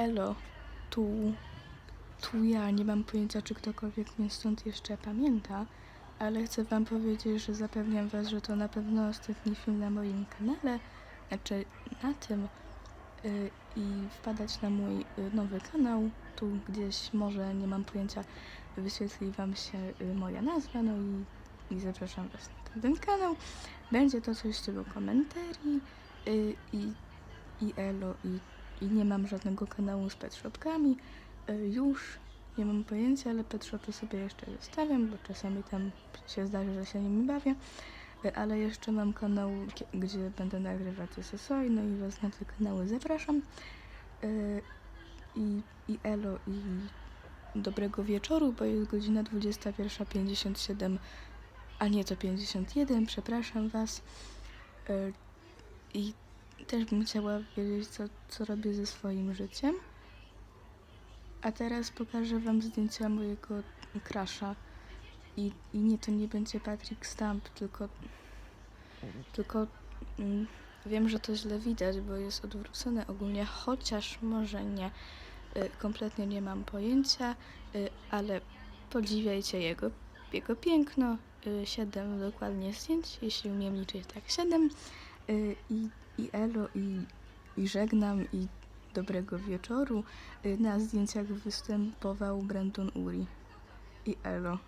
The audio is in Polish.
elo, tu, tu ja, nie mam pojęcia, czy ktokolwiek mnie stąd jeszcze pamięta, ale chcę wam powiedzieć, że zapewniam was, że to na pewno ostatni film na moim kanale, znaczy na tym y, i wpadać na mój y, nowy kanał, tu gdzieś może, nie mam pojęcia, wyświetli wam się y, moja nazwa, no i, i zapraszam was na ten kanał. Będzie to coś w stylu komentarii y, i, i elo i, i nie mam żadnego kanału z petshopkami. Y, już nie mam pojęcia, ale petshopy sobie jeszcze zostawiam, bo czasami tam się zdarzy, że się nimi bawię. Y, Ale jeszcze mam kanał, gdzie będę nagrywać SSO, no i was na te kanały zapraszam. Y, I, i elo i dobrego wieczoru, bo jest godzina 21.57, a nie to 51, przepraszam was. I też bym chciała wiedzieć, co, co robię ze swoim życiem. A teraz pokażę Wam zdjęcia mojego krasza. I, I, nie, to nie będzie Patrick Stamp, tylko. Tylko mm, wiem, że to źle widać, bo jest odwrócone ogólnie, chociaż może nie. Y, kompletnie nie mam pojęcia, y, ale podziwiajcie jego, jego piękno. Y, 7 dokładnie zdjęć, jeśli umiem liczyć tak 7. I, i elo, i, i żegnam, i dobrego wieczoru. Y, na zdjęciach występował Brandon Uri. I elo.